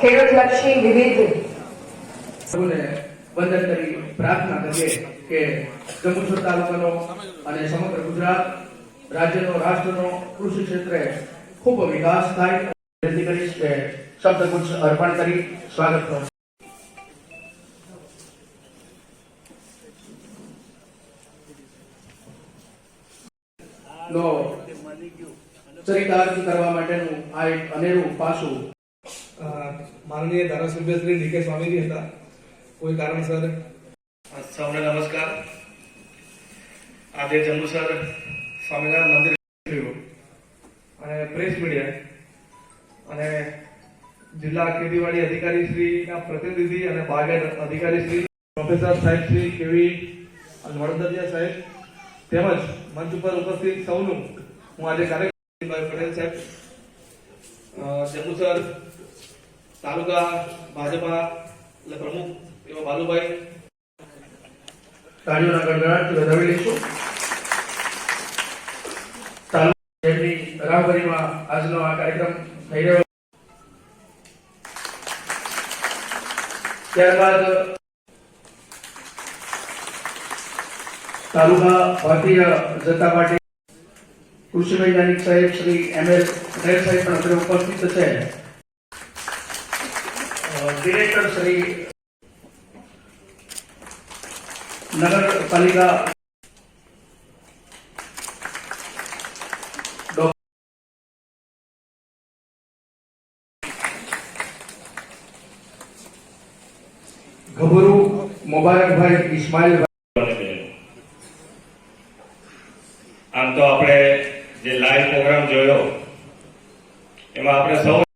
ખેડૂતલક્ષી વિવિધ વંદન કરી પ્રાર્થના કરીએ કે જંબુસર તાલુકાનો અને સમગ્ર ગુજરાત રાજ્યનો, રાષ્ટ્રનો કૃષિ ક્ષેત્રે ખૂબ વિકાસ થાય વિનંતી કરીશ કે શબ્દગુચ્છ અર્પણ કરી સ્વાગત કરો. નો ચરિતાર્થ કરવા માટેનું આ એક અનેરું પાસું માનનીય ધારાસભ્ય શ્રી ડીકે સ્વામીજી હતા. કોઈ કારણસર? સૌને નમસ્કાર. આજે જંબુસર સ્વામિનારાયણ મંદિર અને પ્રેસ મીડિયા અને જિલ્લા ખેતીવાડી અધિકારી શ્રીના પ્રતિનિધિ અને બાગાયત અધિકારી શ્રી પ્રોફેસર સાહેબ શ્રી કેવી વડદરિયા સાહેબ તેમજ મંચ ઉપર ઉપસ્થિત સૌનું હું આજે કાર્યક્રમ પટેલ સાહેબ. જંબુસર તાલુકા ભાજપા પ્રમુખ એવા બાલુભાઈ ત્યારબાદ તાલુકા ભારતીય જનતા પાર્ટી કૃષિ વૈજ્ઞાનિક સાહેબ શ્રી એમ એલ સાહેબ પણ અત્યારે ઉપસ્થિત છે. ડિરેક્ટર શ્રી નગરપાલિકા ગભરુ મુબારકભાઈ ઇસ્માઇલ આમ તો આપણે જે લાઈવ પ્રોગ્રામ જોયો, એમાં આપણે સૌ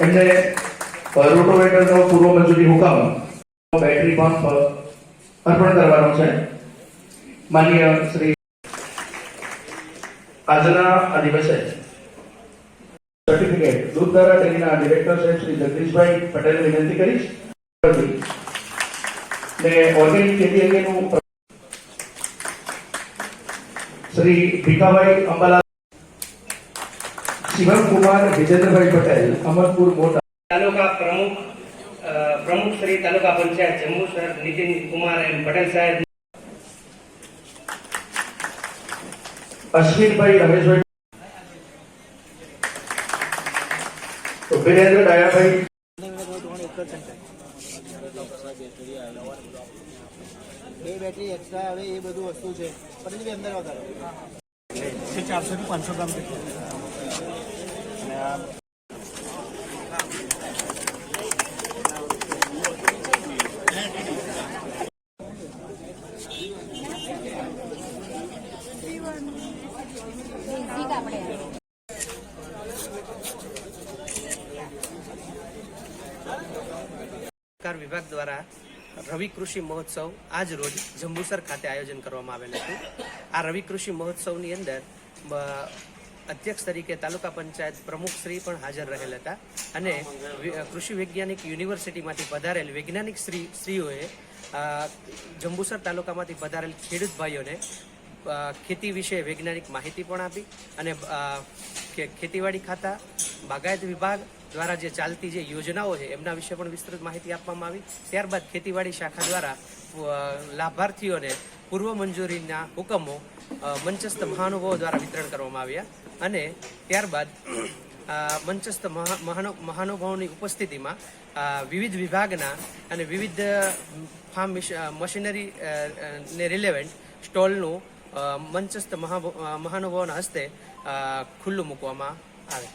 એમને રોટોવેટરનો પૂર્વ મંજૂરી હુકમ. બેટરી પંપ અર્પણ કરવાનો છે. માનનીય શ્રી આજના આ દિવસે સર્ટિફિકેટ દૂધધારા ડેરીના ડિરેક્ટર સાહેબ શ્રી જગદીશભાઈ પટેલને વિનંતી કરીશ. ને ઓર્ગેનિક ખેતી અંગેનું શ્રી ભીખાભાઈ અંબાલા શિવમ કુમાર વિજેન્દ્રભાઈ પટેલ અમરપુર મોટા તાલુકા પ્રમુખ અ, પ્રમુખ શ્રી તાલુકા પંચાયત જંબુસર નીતિન કુમાર એમ પટેલ સાહેબ અશ્વિનભાઈ રમેશભાઈ તો વિરેન્દ્ર ડાયાભાઈ બે બેટરી એક્સ્ટ્રા આવે એ બધું વસ્તુ છે પરંતુ બી અંદર વધારો ચારસો થી પાંચસો ગ્રામ સરકાર વિભાગ દ્વારા રવિ કૃષિ મહોત્સવ આજ રોજ જંબુસર ખાતે આયોજન કરવામાં આવેલ હતું. આ રવિ કૃષિ મહોત્સવની અંદર અધ્યક્ષ તરીકે તાલુકા પંચાયત પ્રમુખ શ્રી પણ હાજર રહેલ હતા અને કૃષિ વૈજ્ઞાનિક યુનિવર્સિટીમાંથી પધારેલ વૈજ્ઞાનિક શ્રી, શ્રીઓએ જંબુસર તાલુકામાંથી પધારેલ ખેડૂત ભાઈઓને ખેતી વિશે વૈજ્ઞાનિક માહિતી પણ આપી અને ખેતીવાડી ખાતા, બાગાયત વિભાગ દ્વારા જે ચાલતી જે યોજનાઓ છે એમના વિશે પણ વિસ્તૃત માહિતી આપવામાં આવી. ત્યારબાદ ખેતીવાડી શાખા દ્વારા લાભાર્થીઓને પૂર્વ મંજૂરીના હુકમો મંચસ્થ મહાનુભાવો દ્વારા વિતરણ કરવામાં આવ્યા અને ત્યારબાદ મંચસ્થ મહા- મહાનુ- મહાનુભાવોની ઉપસ્થિતિમાં વિવિધ વિભાગના અને વિવિધ ફાર્મ મશીનરી ને રિલેવન્ટ સ્ટોલનું મંચસ્થ મહા મહાનુભાવોના હસ્તે ખુલ્લું મૂકવામાં આવે.